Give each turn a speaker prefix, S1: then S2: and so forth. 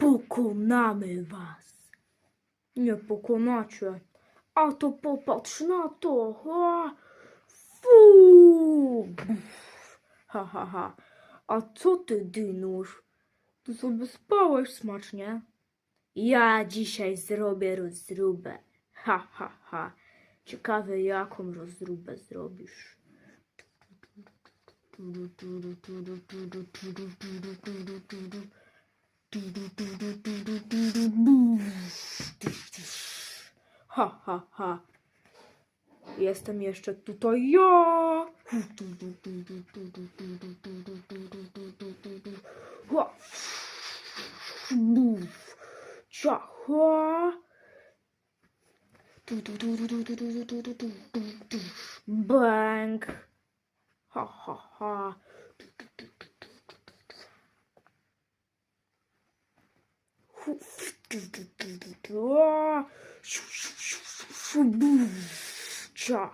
S1: Pokonamy was. Nie pokonacie. A to popatrz na to. Ha. Fu. Ha, ha, ha. A co ty, Dynusz? Ty sobie spałeś smacznie? Ja dzisiaj zrobię rozróbę. Ha, ha, ha. Ciekawe, jaką rozróbę zrobisz. Ha, ha, ha. Jestem jeszcze tutaj ja. Ha. Ciacha. Bang. Ha, ha, ha. Ча.